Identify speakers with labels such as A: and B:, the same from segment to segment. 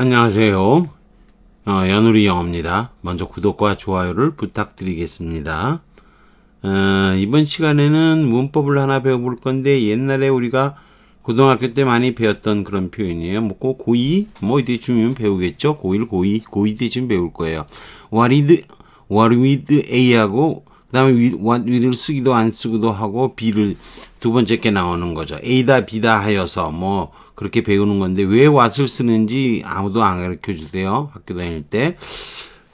A: 안녕하세요. 어, 연우리 영어입니다. 먼저 구독과 좋아요를 부탁드리겠습니다. 어, 이번 시간에는 문법을 하나 배워볼 건데 옛날에 우리가 고등학교 때 많이 배웠던 그런 표현이에요. 뭐 고- 고2 뭐 이때쯤이면 배우겠죠. 고1 고2 고2 때쯤 배울 거예요. What with What with A하고 그 다음에 with, what with를 쓰기도 안 쓰기도 하고 B를 두 번째 게 나오는 거죠. A다 B다 하여서 뭐 그렇게 배우는 건데 왜 what을 쓰는지 아무도 안 가르쳐 주세요. 학교 다닐 때.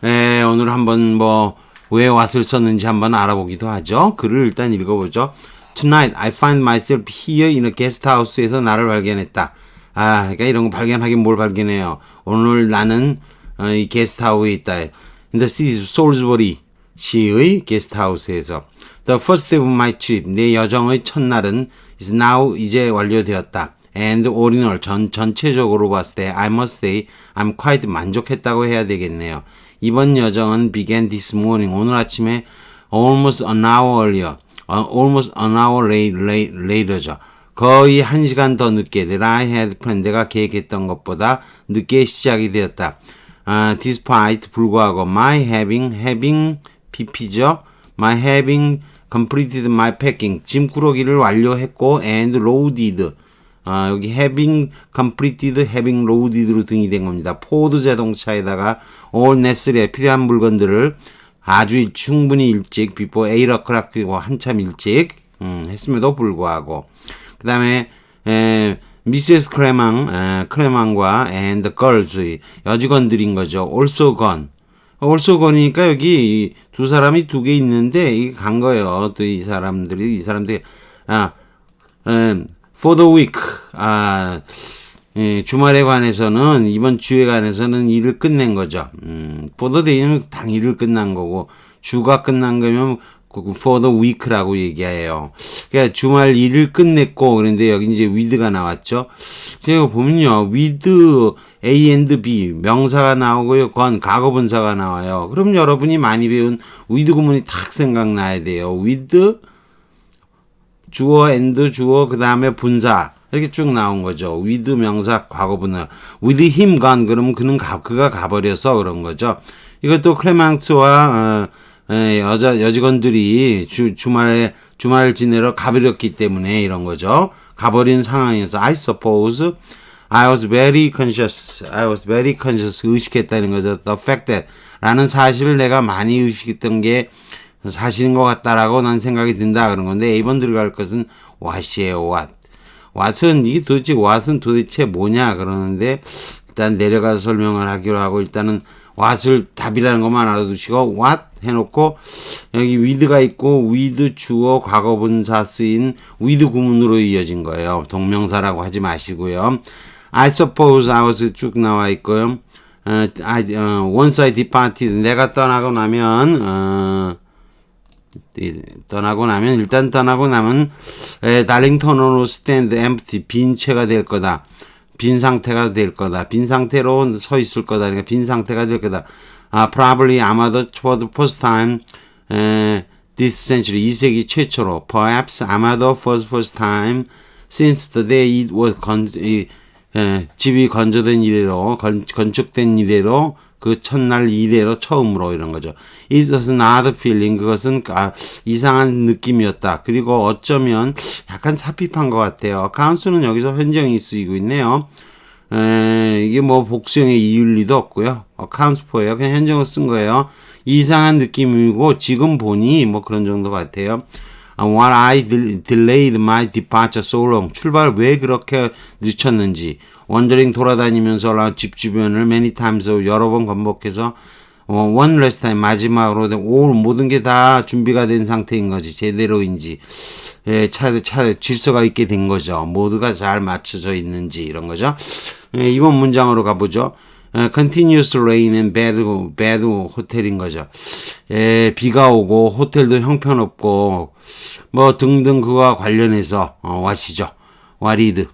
A: 에, 오늘 한번 뭐왜 what을 썼는지 한번 알아보기도 하죠. 글을 일단 읽어보죠. Tonight I find myself here in a guest house에서 나를 발견했다. 아, 그러니까 이런 거 발견하긴 뭘 발견해요. 오늘 나는 어, 이 게스트하우스에 있다. In the city of Salisbury 시의 게스트하우스에서 The first day of my trip 내 여정의 첫날은 is now 이제 완료되었다. And all 전 전체적으로 봤을 때 I must say I'm quite 만족했다고 해야 되겠네요. 이번 여정은 began this morning 오늘 아침에 almost an hour earlier 어, almost an hour late, later죠. 거의 한 시간 더 늦게 that I had planned 내가 계획했던 것보다 늦게 시작이 되었다. 아, despite 불구하고 my having having pp죠. my having completed my packing 짐 꾸러기를 완료했고 and loaded 아, 여기 having completed, having loaded로 등이 된 겁니다. 포드 자동차에다가 all necessary 필요한 물건들을 아주 충분히 일찍 before 8 o'clock이고 한참 일찍 음, 했음에도 불구하고 그 다음에 미세스 크레망 에, 크레망과 and girls 여직원들인 거죠. also gone also gone이니까 여기 이두 사람이 두 개 있는데 이게 간 거예요. 또 이 사람들이 이 사람들이 아 음, for the week 아 예, 주말에 관해서는 이번 주에 관해서는 일을 끝낸 거죠. 음, for the day는 당일을 끝난 거고 주가 끝난 거면 그 for the week라고 얘기해요. 그러니까 주말 일을 끝냈고 그런데 여기 이제 with가 나왔죠. 제가 보면요, with A and B 명사가 나오고요, 건 과거분사가 나와요. 그럼 여러분이 많이 배운 with 구문이 딱 생각나야 돼요. with 주어 and 주어 그 다음에 분사 이렇게 쭉 나온 거죠. with 명사 과거분사 with him gone 그러면 그는 가, 그가 가버려서 그런 거죠. 이것도 클레망스와 어, 에, 여자 여직원들이 주, 주말에 주말 지내러 가버렸기 때문에 이런 거죠. 가버린 상황에서 I suppose I was very conscious. I was very conscious. 의식했다는 거죠. The fact that 라는 사실을 내가 많이 의식했던 게 사실인 것 같다라고 난 생각이 든다 그런 건데 A번 들어갈 것은 what이에요. what. what은 이게 도대체 what은 도대체 뭐냐 그러는데 일단 내려가서 설명을 하기로 하고 일단은 what을 답이라는 것만 알아두시고 what 해놓고 여기 with가 있고 with 주어 과거분사 쓰인 with 구문으로 이어진 거예요. 동명사라고 하지 마시고요. I suppose I was 쭉 나와 있고요. 어, I, 어, once I departed 내가 떠나고 나면 어, 이- 떠나고 나면 일단 떠나고 나면 에, 달링턴으로 스탠드 엠프티 빈 채가 될 거다. 빈 상태가 될 거다. 빈 상태로 서 있을 거다. 그러니까 빈 상태가 될 거다. 아, probably 아마도 for the first time 에, this century 이 세기 최초로 perhaps 아마도 for the first time since the day it was 건, 이, 에, 집이 건조된 이래로 건, 건축된 이래로 그 첫날 이래로 처음으로 이런 거죠. It was not feeling. 그것은 아, 이상한 느낌이었다. 그리고 어쩌면 약간 삽입한 것 같아요. accounts는 여기서 현정이 쓰이고 있네요. 에, 이게 뭐 복수형의 이을 리도 없고요. accounts for예요. 그냥 현정을 쓴 거예요. 이상한 느낌이고 지금 보니 뭐 그런 정도 같아요. 아, What I del- delayed my departure so long. 출발 왜 그렇게 늦췄는지. 원저링 돌아다니면서 집 주변을 many times 여러 번 반복해서 어, one last time 마지막으로 올 모든 게 다 준비가 된 상태인 거지 제대로인지 예, 차, 차 질서가 있게 된 거죠 모두가 잘 맞춰져 있는지 이런 거죠 예, 이번 문장으로 가보죠 예, continuous rain and bad, bad 호텔인 거죠 예, 비가 오고 호텔도 형편없고 뭐 등등 그와 관련해서 어, 와시죠 와리드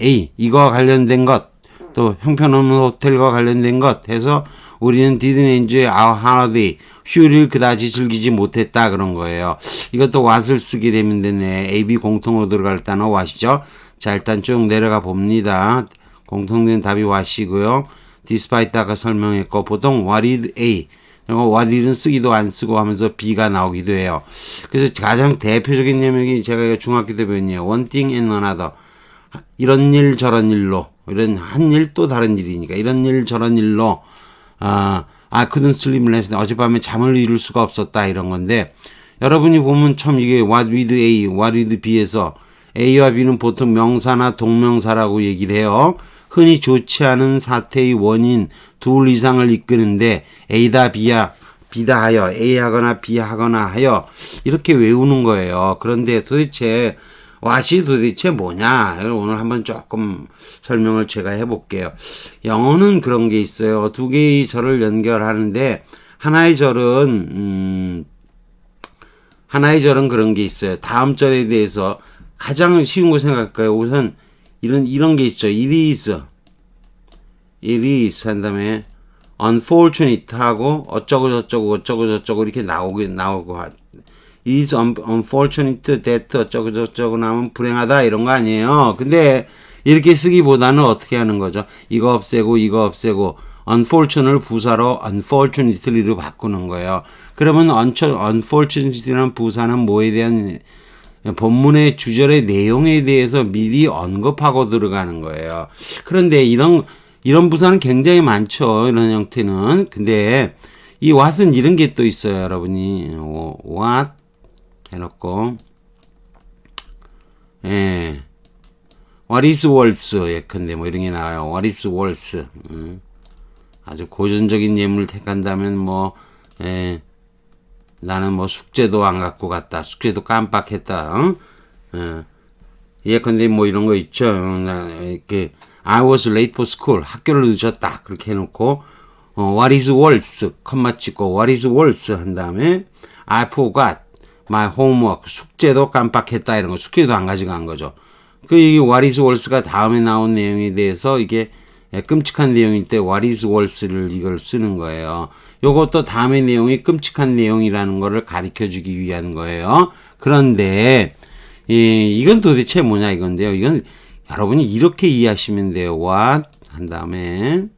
A: A 이거와 관련된 것 또 형편없는 호텔과 관련된 것 해서 우리는 didn't enjoy our holiday 휴일을 그다지 즐기지 못했다 그런 거예요. 이것도 what을 쓰게 되면 되네. A, B 공통으로 들어갈 단어 what이죠. 자 일단 쭉 내려가 봅니다. 공통된 답이 what이고요. 아까 설명했고 보통 what is A 그리고 what is는 쓰기도 안 쓰고 하면서 B가 나오기도 해요. 그래서 가장 대표적인 예명이 제가 중학교 때 배웠네요. one thing and another. 이런 일 저런 일로 이런 한 일 또 다른 일이니까 이런 일 저런 일로 아, 아 couldn't sleep last night. 어젯밤에 잠을 이룰 수가 없었다 이런 건데 여러분이 보면 참 이게 what with A, what with B에서 A와 B는 보통 명사나 동명사라고 얘기를 해요. 흔히 좋지 않은 사태의 원인 둘 이상을 이끄는데 A다 B야 B다 하여 A 하거나 B 하거나 하여 이렇게 외우는 거예요. 그런데 도대체 what이 도대체 뭐냐? 오늘 한번 조금 설명을 제가 해볼게요. 영어는 그런 게 있어요. 두 개의 절을 연결하는데 하나의 절은 음, 하나의 절은 그런 게 있어요. 다음 절에 대해서 가장 쉬운 거 생각할까요? 우선 이런 이런 게 있죠. It is, it is 한 다음에 unfortunate 하고 어쩌고 저쩌고 어쩌고 저쩌고 이렇게 나오게 나오고 하- is un- unfortunate that 어쩌고 저쩌고 나오면 불행하다 이런 거 아니에요. 근데 이렇게 쓰기보다는 어떻게 하는 거죠? 이거 없애고 이거 없애고 unfortunate를 부사로 unfortunately로 바꾸는 거예요. 그러면 unfortunately라는 부사는 뭐에 대한 본문의 주절의 내용에 대해서 미리 언급하고 들어가는 거예요. 그런데 이런 이런 부사는 굉장히 많죠. 이런 형태는. 근데 이 what은 이런 게 또 있어요, 여러분이. 어, what 해놓고 예. What is worse? 예컨대 뭐 이런 게 나와요. What is worse? 음. 아주 고전적인 예문을 택한다면 뭐 예. 나는 뭐 숙제도 안 갖고 갔다. 숙제도 깜빡했다. 응? 어. 예컨대 뭐 이런 거 있죠. 나 이렇게 I was late for school. 학교를 늦었다. 그렇게 해놓고 어, What is worse? 컴마 찍고 What is worse? 한 다음에 I forgot my homework. 숙제도 깜빡했다. 이런 거 숙제도 안 가져간 거죠. 그 이게 What is worse가 다음에 나온 내용에 대해서 이게 예, 끔찍한 내용일 때 What is worse를 이걸 쓰는 거예요. 요것도 다음의 내용이 끔찍한 내용이라는 거를 가르쳐 주기 위한 거예요. 그런데 이, 이건 도대체 뭐냐 이건데요. 이건 여러분이 이렇게 이해하시면 돼요. What 한 다음에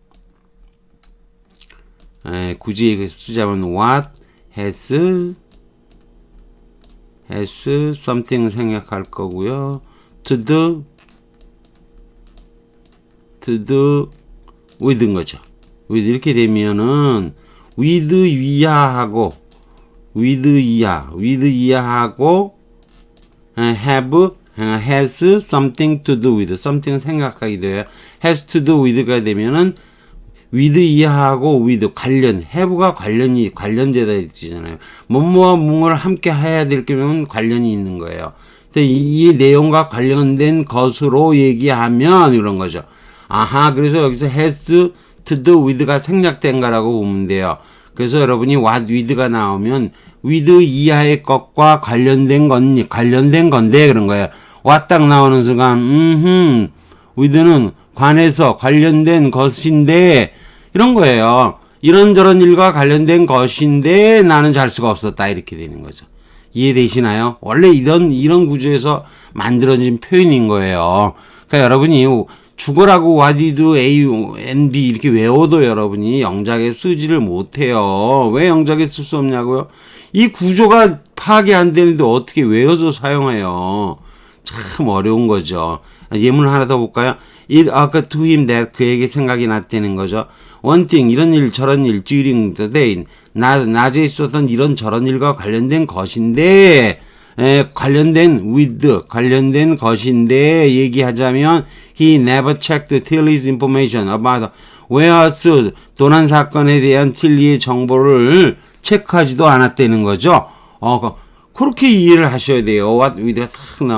A: 에, 굳이 쓰자면 What has has something 생략할 거고요. To do to do with인 거죠. with 이렇게 되면은 with 이하하고 with 이하 with 이하하고 에, have 에, has something to do with something 생각하게 돼요. has to do with가 되면은 with 이하하고 with 관련 have가 관련이 관련되다 있잖아요. 뭐뭐와 뭐를 함께 해야 될 경우는 관련이 있는 거예요. 이, 이 내용과 관련된 것으로 얘기하면 이런 거죠. 아하, 그래서 여기서 has to do with가 생략된 거라고 보면 돼요. 그래서 여러분이 what with가 나오면 with 이하의 것과 관련된 건 관련된 건데 그런 거예요. what 딱 나오는 순간 음흠 with는 관해서 관련된 것인데 이런 거예요. 이런저런 일과 관련된 것인데 나는 잘 수가 없었다 이렇게 되는 거죠. 이해되시나요? 원래 이런 이런 구조에서 만들어진 표현인 거예요. 그러니까 여러분이 죽어라고 did A and B 이렇게 외워도 여러분이 영작에 쓰지를 못해요. 왜 영작에 쓸 수 없냐고요? 이 구조가 파악이 안 되는데 어떻게 외워서 사용해요? 참 어려운 거죠. 예문 하나 더 볼까요? It occurred to him that 그에게 생각이 났다는 거죠. One thing, 이런 일, 저런 일, during the day, 나, 낮에 있었던 이런 저런 일과 관련된 것인데, 에, 관련된 with, 관련된 것인데, 얘기하자면, he never checked Tilly's information about warehouse 도난 사건에 대한 틸리의 정보를 체크하지도 않았다는 거죠. 어, 그- 그렇게 이해를 하셔야 돼요. what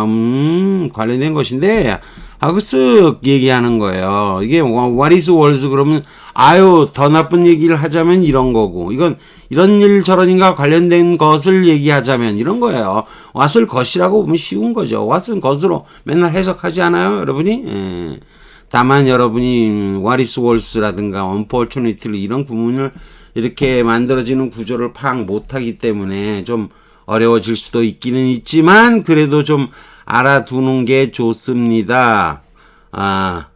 A: 음, 관련된 것인데, 하고 쓱 얘기하는 거예요. 이게 what is worse 그러면 아유 더 나쁜 얘기를 하자면 이런 거고 이건 이런 일 저런 일과 관련된 것을 얘기하자면 이런 거예요. what을 것이라고 보면 쉬운 거죠. what은 것으로 맨날 해석하지 않아요, 여러분이? 예. 다만 여러분이 음, what is worse라든가 unfortunately 이런 구문을 이렇게 만들어지는 구조를 파악 못하기 때문에 좀 어려워질 수도 있기는 있지만 그래도 좀 알아두는 게 좋습니다. 아,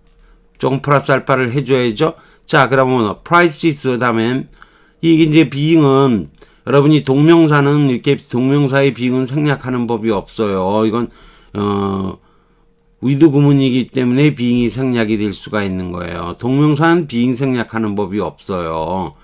A: 조금 플러스 알파를 해줘야죠. 자, 그러면 prices 다음에 이게 이제 being은 여러분이 동명사는 이렇게 동명사의 being은 생략하는 법이 없어요. 이건 어 위드 구문이기 때문에 being이 생략이 될 수가 있는 거예요. 동명사는 being 생략하는 법이 없어요.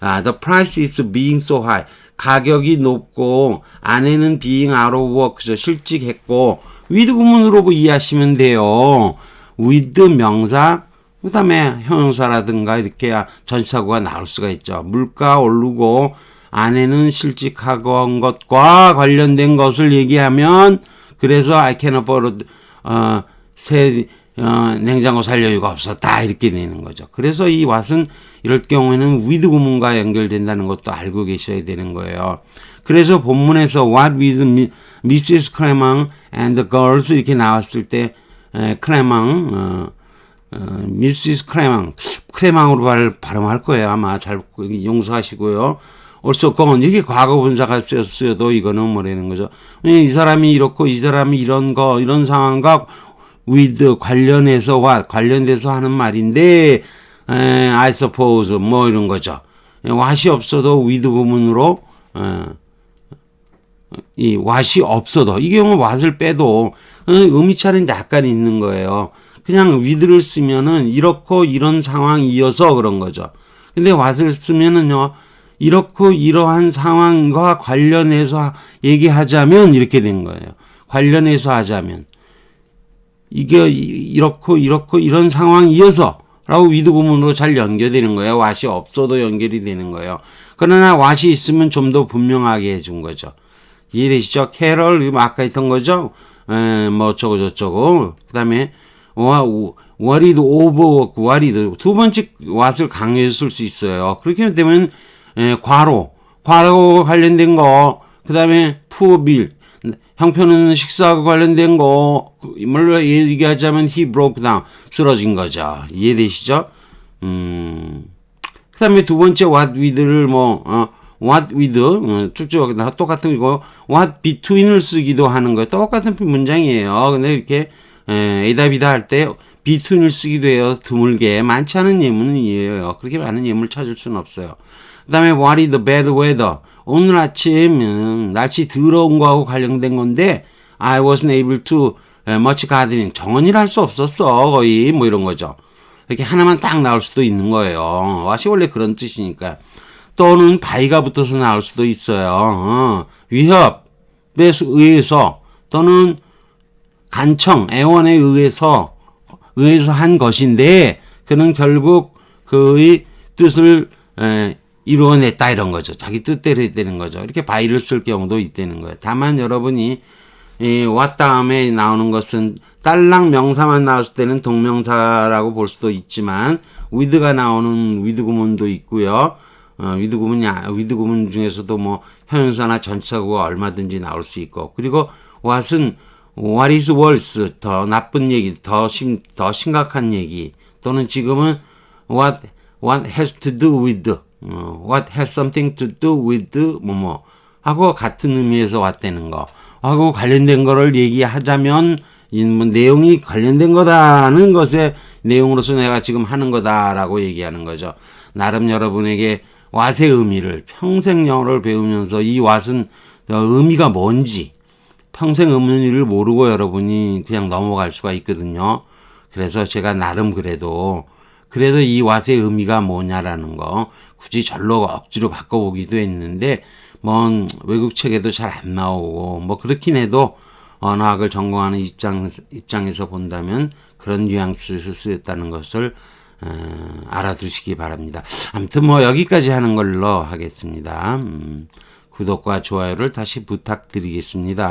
A: 아, the price is being so high. 가격이 높고 안에는 being out of work죠. 실직했고 with 구문으로 이해하시면 돼요. with 명사 그 다음에 형용사라든가 이렇게 전치사구가 나올 수가 있죠. 물가 오르고 안에는 실직하건 것과 관련된 것을 얘기하면 그래서 I can afford 어, 새 어, 냉장고 살 여유가 없었다 이렇게 되는 거죠. 그래서 이 왓은 이럴 경우에는 with 구문과 연결된다는 것도 알고 계셔야 되는 거예요. 그래서 본문에서 what with Mrs. Cremang and the girls 이렇게 나왔을 때 에, 크레망 어, 어, 미시스 크레망 크레망으로 발, 발음할 거예요 아마 잘 용서하시고요. also gone 이렇게 과거 분사가 쓰였어도 이거는 뭐라는 거죠. 이 사람이 이렇고 이 사람이 이런 거 이런 상황과 with 관련해서 what 관련돼서 하는 말인데 에, I suppose 뭐 이런 거죠. what이 없어도 with 구문으로 에, 이 what이 없어도 이 경우 what을 빼도 어, 의미 차는 약간 있는 거예요. 그냥 with를 쓰면은 이렇고 이런 상황이어서 그런 거죠. 근데 what을 쓰면은요 이렇고 이러한 상황과 관련해서 얘기하자면 이렇게 된 거예요. 관련해서 하자면 이게 이- 이렇고 이렇고 이런 상황이어서 라고 위드 구문으로 잘 연결되는 거예요. 왓이 없어도 연결이 되는 거예요. 그러나 왓이 있으면 좀 더 분명하게 해준 거죠. 이해되시죠? 캐럴, 이거 아까 했던 거죠? 에, 뭐 어쩌고 저쩌고. 그 다음에 와리도 오버워크, 와리도 두 번째 왓을 강조해서 쓸수 있어요. 그렇게 되면 에, 과로, 과로 관련된 거, 그 다음에 푸어빌, 형편없는 식사하고 관련된 거, 그, 물로 얘기하자면 he broke down, 쓰러진 거죠. 이해되시죠? 음, 그 다음에 두 번째 what with를 뭐, 어, what with, 어, 쭉쭉 다 똑같은 거, what between을 쓰기도 하는 거예요. 똑같은 문장이에요. 근데 이렇게, 에, 에다비다 할 때, between을 쓰기도 해요. 드물게. 많지 않은 예문이에요. 그렇게 많은 예문을 찾을 수는 없어요. 그 다음에 what is the bad weather? 오늘 아침, 음, 날씨 더러운 거하고 관련된 건데, I wasn't able to 에, much gardening. 정원일 할수 없었어. 거의. 뭐 이런 거죠. 이렇게 하나만 딱 나올 수도 있는 거예요. 와시 원래 그런 뜻이니까. 또는 바위가 붙어서 나올 수도 있어요. 어, 위협에 수- 의해서 또는 간청, 애원에 의해서 의해서 한 것인데 그는 결국 그의 뜻을 에, 이루어냈다 이런 거죠. 자기 뜻대로 했다는 거죠. 이렇게 바위를 쓸 경우도 있다는 거예요. 다만 여러분이 이 왔 다음에 나오는 것은 딸랑 명사만 나왔을 때는 동명사라고 볼 수도 있지만 위드가 나오는 위드 구문도 있고요. 어, 위드 아- 위드 구문 중에서도 뭐 형용사나 전치사구가 얼마든지 나올 수 있고 그리고 what은 what is worse 더 나쁜 얘기 더 심 더 심각한 얘기 또는 지금은 what what has to do with 어, what has something to do with 뭐뭐 하고 같은 의미에서 왔다는 거 하고 관련된 거를 얘기하자면 이뭐 내용이 관련된 거다는 것의 내용으로서 내가 지금 하는 거다라고 얘기하는 거죠. 나름 여러분에게 왓의 의미를 평생 영어를 배우면서 이 왓은 의미가 뭔지 평생 의미를 모르고 여러분이 그냥 넘어갈 수가 있거든요. 그래서 제가 나름 그래도 그래도 이 왓의 의미가 뭐냐라는 거 굳이 절로 억지로 바꿔보기도 했는데 뭐 외국 책에도 잘 안 나오고 뭐 그렇긴 해도 언어학을 전공하는 입장 입장에서 본다면 그런 뉘앙스를 쓰였다는 것을 어, 알아두시기 바랍니다. 아무튼 뭐 여기까지 하는 걸로 하겠습니다. 음, 구독과 좋아요를 다시 부탁드리겠습니다.